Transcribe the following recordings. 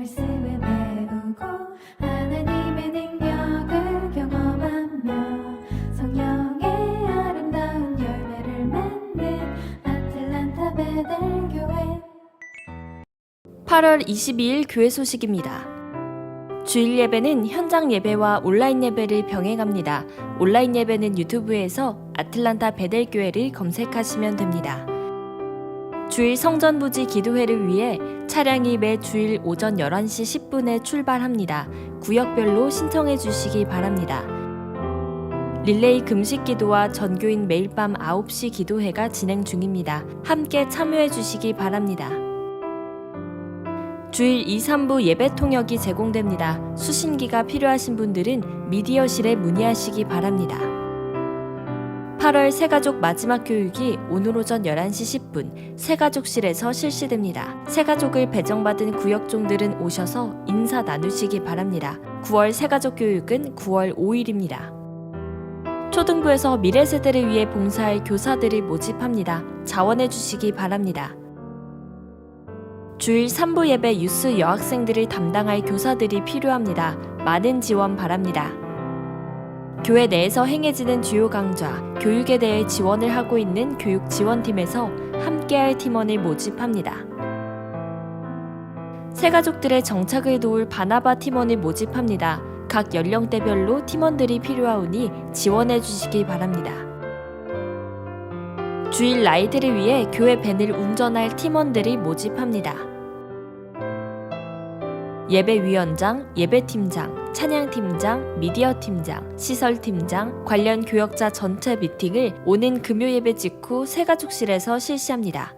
말씀을 배우고 하나님의 능력을 경험하며 성령의 아름다운 열매를 맺는 아틀란타 베델교회 8월 22일 교회 소식입니다. 주일 예배는 현장 예배와 온라인 예배를 병행합니다. 온라인 예배는 유튜브에서 아틀란타 베델교회를 검색하시면 됩니다. 주일 성전부지 기도회를 위해 차량이 매 주일 오전 11시 10분에 출발합니다. 구역별로 신청해 주시기 바랍니다. 릴레이 금식 기도와 전교인 매일 밤 9시 기도회가 진행 중입니다. 함께 참여해 주시기 바랍니다. 주일 2, 3부 예배 통역이 제공됩니다. 수신기가 필요하신 분들은 미디어실에 문의하시기 바랍니다. 8월 새가족 마지막 교육이 오늘 오전 11시 10분 새가족실에서 실시됩니다. 새가족을 배정받은 구역종들은 오셔서 인사 나누시기 바랍니다. 9월 새가족 교육은 9월 5일입니다. 초등부에서 미래 세대를 위해 봉사할 교사들을 모집합니다. 자원해 주시기 바랍니다. 주일 3부 예배 유스 여학생들을 담당할 교사들이 필요합니다. 많은 지원 바랍니다. 교회 내에서 행해지는 주요 강좌, 교육에 대해 지원을 하고 있는 교육 지원팀에서 함께할 팀원을 모집합니다. 새가족들의 정착을 도울 바나바 팀원을 모집합니다. 각 연령대별로 팀원들이 필요하오니 지원해 주시기 바랍니다. 주일 라이드를 위해 교회 밴을 운전할 팀원들을 모집합니다. 예배위원장, 예배팀장, 찬양팀장, 미디어팀장, 시설팀장, 관련 교역자 전체 미팅을 오는 금요 예배 직후 새가족실에서 실시합니다.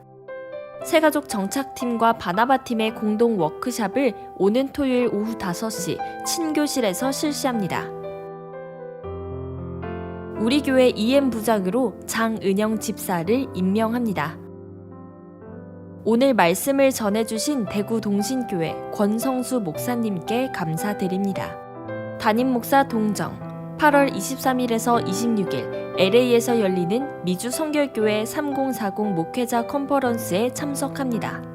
새가족 정착팀과 바나바팀의 공동 워크샵을 오는 토요일 오후 5시 친교실에서 실시합니다. 우리 교회 EM 부장으로 장은영 집사를 임명합니다. 오늘 말씀을 전해주신 대구 동신교회 권성수 목사님께 감사드립니다. 담임 목사 동정 8월 23일에서 26일 LA에서 열리는 미주 성결교회 3040 목회자 컨퍼런스에 참석합니다.